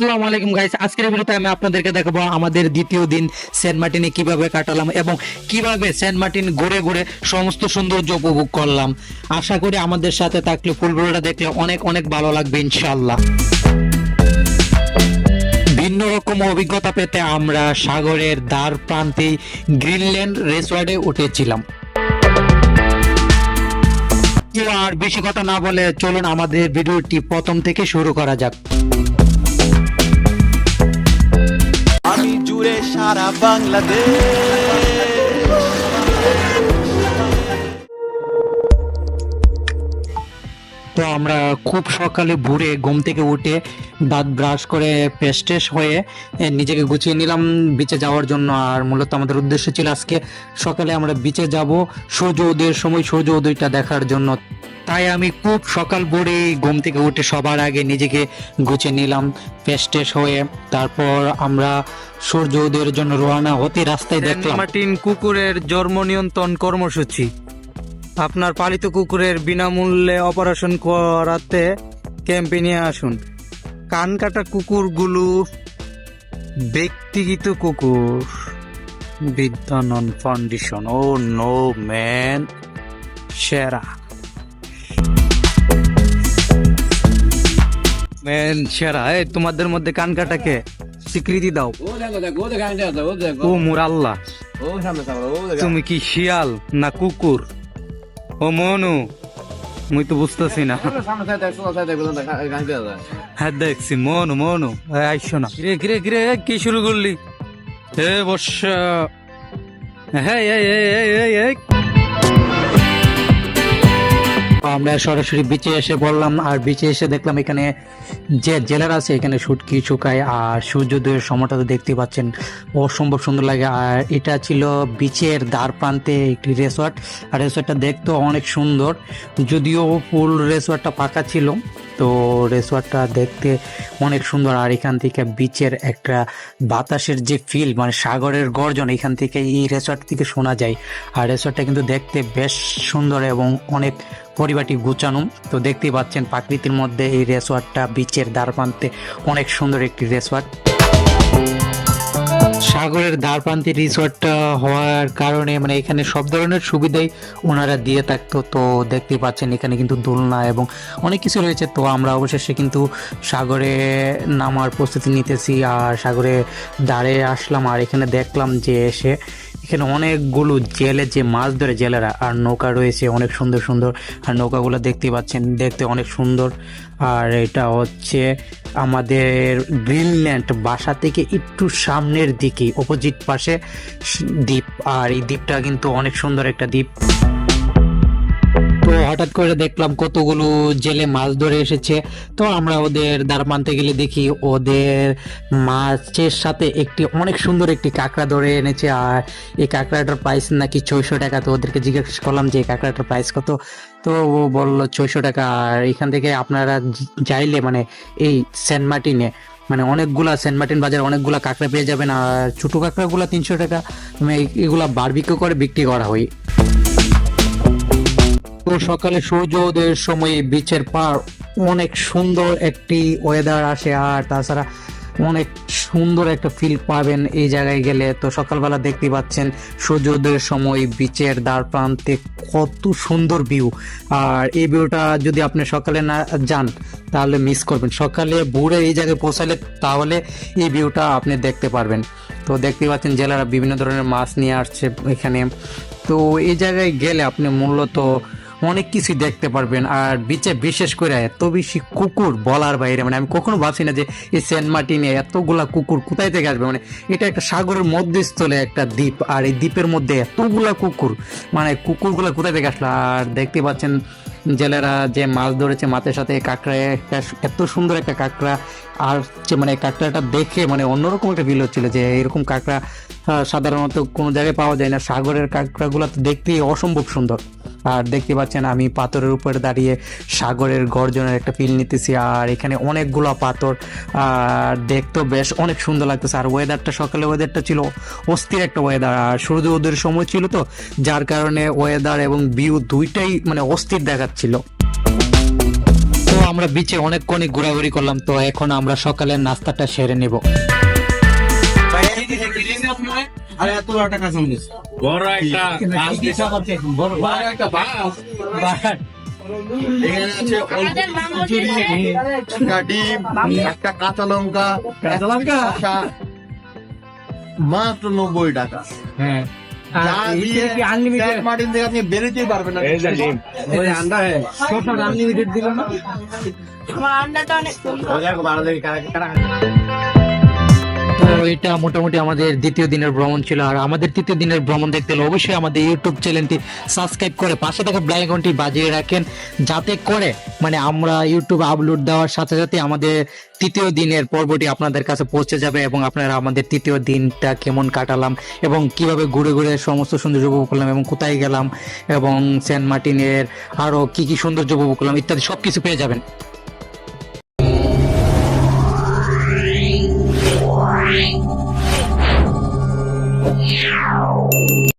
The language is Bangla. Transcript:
আসসালামু আলাইকুম গাইস আজকের ভিডিওতে আমি আপনাদেরকে দেখাবো আমাদের দ্বিতীয় দিন সেন্ট মার্টিনে কীভাবে কাটালাম এবং কীভাবে সেন্ট মার্টিন ঘুরে ঘুরে সমস্ত সৌন্দর্য উপভোগ করলাম। আশা করি আমাদের সাথে থাকলে ফুল ভিডিওটা দেখলে অনেক অনেক ভালো লাগবে, ইনশাআল্লাহ। ভিন্ন রকম অভিজ্ঞতা পেতে আমরা সাগরের দ্বার প্রান্তে গ্রিনল্যান্ড রেসর্টে উঠেছিলাম। আর বেশি কথা না বলে চলুন আমাদের ভিডিওটি প্রথম থেকে শুরু করা যাক। তো আমরা খুব সকালে ভোরে ঘুম থেকে উঠে দাঁত ব্রাশ করে পেস্টেস হয়ে নিজেকে গুছিয়ে নিলাম বিচে যাওয়ার জন্য। আর মূলত আমাদের উদ্দেশ্য ছিল আজকে সকালে আমরা বিচে যাব সূর্য উদয়ের সময় সূর্য উদয়টা দেখার জন্য। তাই আমি খুব সকাল ভোরে ঘুম থেকে উঠে সবার আগে নিজেকে গুছিয়ে নিলাম পেস্টেস হয়ে তারপর আমরা সূর্য উদয়ের জন্য রওনা হতে রাস্তায় দেখলাম। মার্টিন কুকুরের জন্ম নিয়ন্ত্রণ কর্মসূচি। আপনার পালিত কুকুরের বিনামূল্যে অপারেশন করাতে ক্যাম্পে নিয়ে আসুন। কান কাটা কুকুরগুলো ব্যক্তিগত কুকুর বিদ্যানন ফাউন্ডেশন। ও নো ম্যান সেরা। ম্যান সেরা এই তোমাদের মধ্যে কান কাটাকে স্বীকৃতি দাও ও মুর আল্লাহ তুমি কি শিয়াল না কুকুর ও মনু মুই তো বুঝতেছি না হ্যাঁ দেখছি মনু মনু আইসো না কিরে কিরে কিরে কি শুরু করলি হে বর্ষ হ্যাঁ এই এই এই এই আমরা সরাসরি বিচে এসে বললাম আর বিচে এসে দেখলাম এখানে যে জেলার আছে, এখানে শুটকি, শুকায়, আর সূর্যোদয়ের সময়টা তো দেখতে পাচ্ছেন অসম্ভব সুন্দর লাগে। আর এটা ছিল বিচের দ্বার প্রান্তে একটি রেসর্ট আর রেসর্টটা দেখতেও অনেক সুন্দর। যদিও ফুল রেসর্টটা ফাঁকা ছিল, তো রেসর্টটা দেখতে অনেক সুন্দর। আর এখান থেকে বিচের একটা বাতাসের যে ফিল মানে সাগরের গর্জন, এখান থেকে এই রেসর্ট থেকে শোনা যায়। আর রেসর্টটা কিন্তু দেখতে বেশ সুন্দর এবং অনেক পরিবারটি গুছানো। তো দেখতেই পাচ্ছেন প্রাকৃতির মধ্যে এই রেসর্টটা বিচের দ্বার প্রান্তে অনেক সুন্দর একটি রেসর্ট সাগরের দ্বার প্রান্তে রিসর্টটা হওয়ার কারণে মানে এখানে সব ধরনের সুবিধাই ওনারা দিয়ে থাকতো। তো দেখতেই পাচ্ছেন এখানে কিন্তু দোলনা এবং অনেক কিছু রয়েছে। তো আমরা অবশেষে কিন্তু সাগরে নামার প্রস্তুতি নিতেছি আর সাগরে দাঁড়ে আসলাম আর এখানে দেখলাম যে এসে এখানে অনেকগুলো জেলে যে মাছ ধরে জেলেরা, আর নৌকা রয়েছে অনেক সুন্দর সুন্দর। আর নৌকাগুলো দেখতে পাচ্ছেন, দেখতে অনেক সুন্দর। আর এটা হচ্ছে আমাদের গ্রিনল্যান্ড বাসা থেকে একটু সামনের দিকে, অপোজিট পাশে দ্বীপ। আর এই দ্বীপটা কিন্তু অনেক সুন্দর একটা দ্বীপ। তো হঠাৎ করে দেখলাম কতগুলো জেলে মাছ ধরে এসেছে। তো আমরা ওদের দ্বার মানতে গেলে দেখি ওদের মাছের সাথে একটি অনেক সুন্দর একটি কাঁকড়া ধরে এনেছে আর এই কাঁকড়াটার প্রাইস নাকি ছয়শো টাকা। তো ওদেরকে জিজ্ঞেস করলাম যে কাঁকড়াটার প্রাইস কত? তো ও বলল, ছয়শো টাকা। আর এখান থেকে আপনারা চাইলে মানে এই সেন্ট মার্টিনে মানে অনেকগুলা সেন্ট মার্টিন বাজারে অনেকগুলা কাঁকড়া পেয়ে যাবেন। আর ছোটো কাঁকড়াগুলো তিনশো টাকা। মানে এগুলা বারবিকিউ করে বিক্রি করা হয়। তো সকালে সূর্য উদয়ের সময় বিচের পার অনেক সুন্দর একটি ওয়েদার আসে, আর তাছাড়া অনেক সুন্দর একটা ফিল পাবেন এই জায়গায় গেলে। তো সকালবেলা দেখতে পাচ্ছেন সূর্যোদয়ের সময় বিচের দ্বার প্রান্তে কত সুন্দর ভিউ আর এই ভিউটা যদি আপনি সকালে না যান, তাহলে মিস করবেন। সকালে ভোরে এই জায়গায় পৌঁছালে তাহলে এই ভিউটা আপনি দেখতে পারবেন। তো দেখতে পাচ্ছেন জেলারা বিভিন্ন ধরনের মাছ নিয়ে আসছে এখানে। তো এই জায়গায় গেলে আপনি মূলত অনেক কিছু দেখতে পারবেন। আর বিচে বিশেষ করে এত বেশি কুকুর বলার বাইরে মানে আমি কখনো ভাবছি না যে এই সেন্ট মার্টিনে এতগুলা কুকুর কোথায় থেকে আসবে? মানে এটা একটা সাগরের মধ্যস্থলে একটা দ্বীপ, আর এই দ্বীপের মধ্যে এতগুলা কুকুর মানে কুকুরগুলা কোথায় থেকে আসলো? আর দেখতে পাচ্ছেন জেলেরা যে মাছ ধরেছে, মাছের সাথে কাঁকড়া এত সুন্দর একটা কাঁকড়া, আর যে মানে কাঁকড়াটা দেখে মানে অন্যরকম একটা ফিল হচ্ছিল যে এরকম কাঁকড়া সাধারণত কোনো জায়গায় পাওয়া যায় না। সাগরের কাঁকড়াগুলো তো দেখতেই অসম্ভব সুন্দর। আর দেখতে পাচ্ছেন আমি পাথরের উপরে দাঁড়িয়ে সাগরের গর্জনের একটা ফিল নিতেছি। আর এখানে অনেকগুলো পাথর, আর দেখতেও বেশ অনেক সুন্দর লাগতেছে। আর ওয়েদারটা সকালে ওয়েদারটা ছিল অস্থির একটা ওয়েদার আর সূর্য উদয়ের সময় ছিল তো, যার কারণে ওয়েদার এবং ভিউ দুইটাই মানে অস্থির দেখাচ্ছিল। তো আমরা বিচে অনেকক্ষণই ঘোরাঘুরি করলাম। তো এখন আমরা সকালের নাস্তাটা সেরে নেব। একটা বাস বড় বড় একটা বাস। এখানে আছে একটা ডিম একটা কাঁচা লঙ্কা কাঁচা লঙ্কা? মাত্র নব্বই টাকা। হ্যাঁ। বেরোতেই পারবেন না। আন্ডা হ্যাঁ। আনলিমিটেড দিল না? আমার আন্ডাটা অনেক এটা মোটামুটি আমাদের দ্বিতীয় দিনের ভ্রমণ ছিল। আর আমাদের তৃতীয় দিনের ভ্রমণ দেখতে হলে অবশ্যই আমাদের ইউটিউব চ্যানেলটি সাবস্ক্রাইব করে পাশে থাকা ব্লাই আইকনটি বাজিয়ে রাখেন। যাতে করে মানে আমরা ইউটিউবে আপলোড দেওয়ার সাথে সাথে আমাদের তৃতীয় দিনের পর্বটি আপনাদের কাছে পৌঁছে যাবে এবং আপনারা আমাদের তৃতীয় দিনটা কেমন কাটালাম এবং কীভাবে ঘুরে ঘুরে সমস্ত সৌন্দর্য উপভোগ করলাম এবং কোথায় গেলাম এবং সেন্ট মার্টিনের আরও কি কি সৌন্দর্য উপভোগ করলাম ইত্যাদি সবকিছু পেয়ে যাবেন।